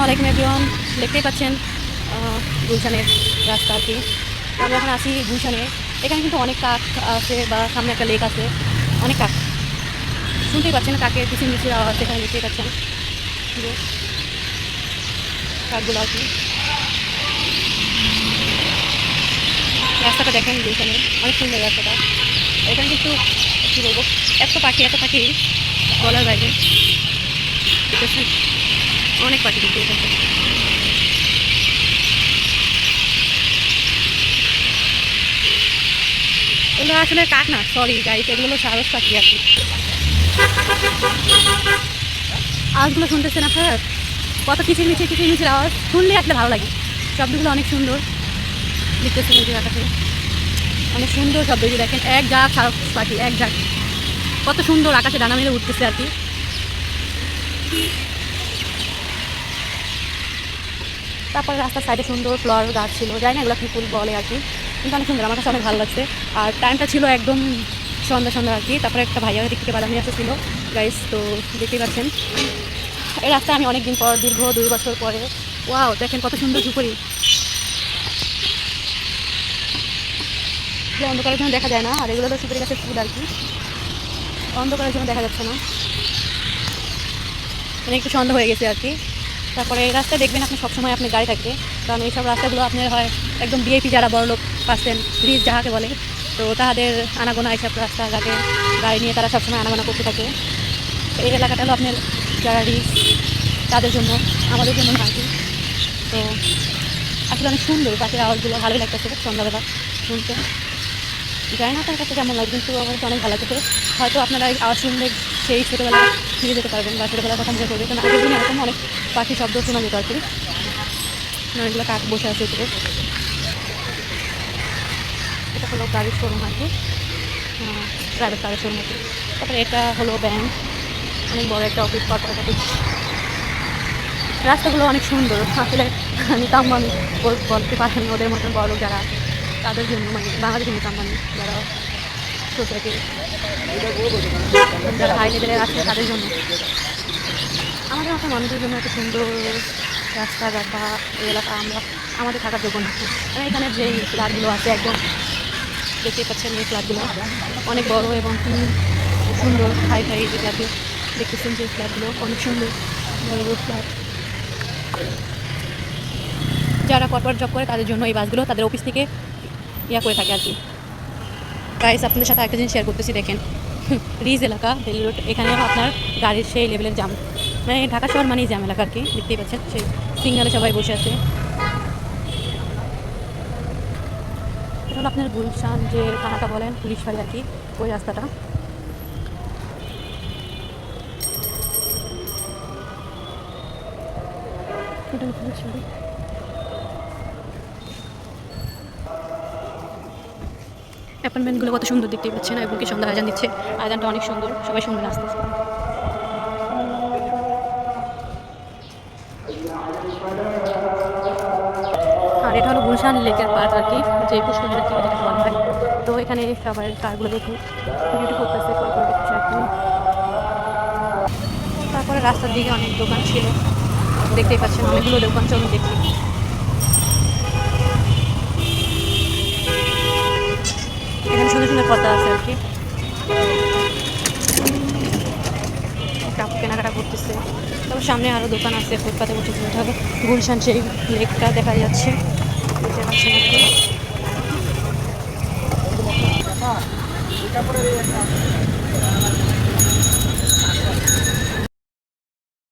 আসসালামু আলাইকুম এভরিওয়ান, দেখতেই পাচ্ছেন গুলশানের রাস্তা আর কি। তো আমি এখন আসি গুলশানে। এখানে কিন্তু অনেক কাক আছে বা সামনে একটা লেক আছে। অনেক কাক। শুনতেই পাচ্ছেন, কাকের কিছু মিছির আওয়াজ এখানে দেখতেই পাচ্ছেন। কাকগুলো আর কি। রাস্তাটা দেখেন গুলশানের অনেক সুন্দর রাস্তাটা। এখানে কিন্তু, কী বলব, এত পাখি এত পাখি বলার বাইরে। অনেক পাখি দেখতে এখানে এগুলো আসলে কাক না সরি গাইস এগুলো হলো সারস পাখি আর কি। আওয়াজগুলো শুনতেছেন আপনার? কত কিচির মিচির কিচির মিচির আওয়াজ, শুনলে আসলে ভালো লাগে। শব্দগুলো অনেক সুন্দর। দেখতেছেন এই জায়গাটাতে অনেক সুন্দর শব্দ এই যে দেখেন, এক জাক সারস পাখি, এক জাক। কত সুন্দর আকাশে ডানা মেলে উঠতেছে আর কি। তারপরে রাস্তার সাইডে সুন্দর ফ্লাওয়ার গাছ ছিল। জানি না এগুলো কি ফুল বলে আর কি। কিন্তু অনেক সুন্দর, আমার কাছে অনেক ভালো লাগছে। আর টাইমটা ছিল একদম সন্ধ্যা সন্ধ্যা আর কি। তারপরে একটা ভাইয়া দিক থেকে বাদামি ছিল। গাইস তো দেখতেই পাচ্ছেন। এই রাস্তা আমি অনেক দিন পর, দীর্ঘ দুই বছর পরে। ওয়াও দেখেন কত সুন্দর ঝুপড়ি। যে অন্ধকারের জন্য দেখা যায় না, আর এগুলো তো সুপারি গাছের ফুল আর কি। অন্ধকারের জন্য দেখা যাচ্ছে না। মানে একটু সন্ধ্যা হয়ে গেছে আর কি। তারপরে এই রাস্তায় দেখবেন আপনি সবসময় আপনি গাড়ি থাকবে কারণ এইসব রাস্তাগুলো আপনার হয় একদম বিএপি যারা বড় লোক পাচ্ছেন রিচ যাহাকে বলে। তো তাদের আনাগোনা এইসব রাস্তাঘাটে গাড়ি নিয়ে তারা সবসময় আনাগোনা করতে থাকে। এই এলাকাটা হলো আপনার যারা রিচ তাদের জন্য, আমাদের জন্য না তো আসলে অনেক সুন্দর পাখির আওয়াজগুলো, ভালোই লাগতেছে সন্ধ্যাবেলা শুনতে। জানি না আপনার কাছে কেমন লাগে কিন্তু আমার অনেক ভালো লাগতেছে। হয়তো আপনারা আওয়াজ শুনলে সেই ছোটোবেলায় ফিরে যেতে পারবেন বা ছোটোবেলার কথা মনে করবে কারণ আগের দিনে এরকম অনেক পাখি শব্দ শোনা যেত আর কি। অনেকগুলো কাক বসে আছে এটা হলো গাড়ির শোরুম আর কি। প্রাইভেট কারের শোরুম তারপরে এটা হলো ব্যাংক অনেক বড় একটা অফিস কর্পোরেট অফিস রাস্তাগুলো অনেক সুন্দর, আসলে নিতাম বল- বলতে পারেন ওদের মতন বড় যারা, তাদের জন্য মানে বাংলাদেশের নিতাম মানে যারা যারা হাই লেভেলের আছে তাদের জন্য। আমাদের মতো মানুষের জন্য এত সুন্দর রাস্তাঘাট বা এই এলাকা আমরা আমাদের থাকার যোগ্য না। আর এখানে যে ফ্ল্যাটগুলো আছে একদম দেখতেই পাচ্ছেন এই ফ্ল্যাটগুলো। অনেক বড় এবং সুন্দর হাই ফাই যে ফ্ল্যাটগুলো দেখতেছেন যে ফ্ল্যাটগুলো। অনেক সুন্দর বড় বড় ফ্ল্যাট। যারা কর্পোরেট জব করে তাদের জন্য এই বাসগুলো তাদের অফিস থেকে ইয়া করে থাকে আর কি। গাইস আপনাদের সাথে একটা জিনিস শেয়ার করতেছি, দেখেন। রিজ এলাকা দিল্লি রোড এখানে আপনার গাড়ির সেই লেভেলের জাম মানে ঢাকা শহর মানেই জাম এলাকা আর কি, দেখতেই পাচ্ছেন, সেই সিগনালে সবাই বসে আছে। এটা হলো আপনার গুলশান যে থানাটা বলেন পুলিশ বাড়ি আর কি, ওই রাস্তাটা। এটা পুলিশ অ্যাপার্টমেন্টগুলো কত সুন্দর দেখতে পাচ্ছেন এবং কি সুন্দর আজান দিচ্ছে। আজানটা অনেক সুন্দর। সবাই সুন্দর আসতে আর এটা হলো গুলশান লেকের পার্ক আর কি, যে পুষ্করিণী থেকে যেটা বলা হয়। তো এখানে সবার কারগুলো দেখুন। ডিউটি করতেছে তারপরে রাস্তার দিকে অনেক দোকান ছিল। দেখতেই পাচ্ছেন, অনেকগুলো দোকান চলুন দেখি। সুন্দর পর্দা আছে আর কি। কাপ কেনাকাটা করতেছে। তারপর সামনে আরও দোকান আছে ফুটপাতে বসে ওটা হবে গুলশান সেই লেকটা দেখা যাচ্ছে। বুঝতে পারছেন আর কি।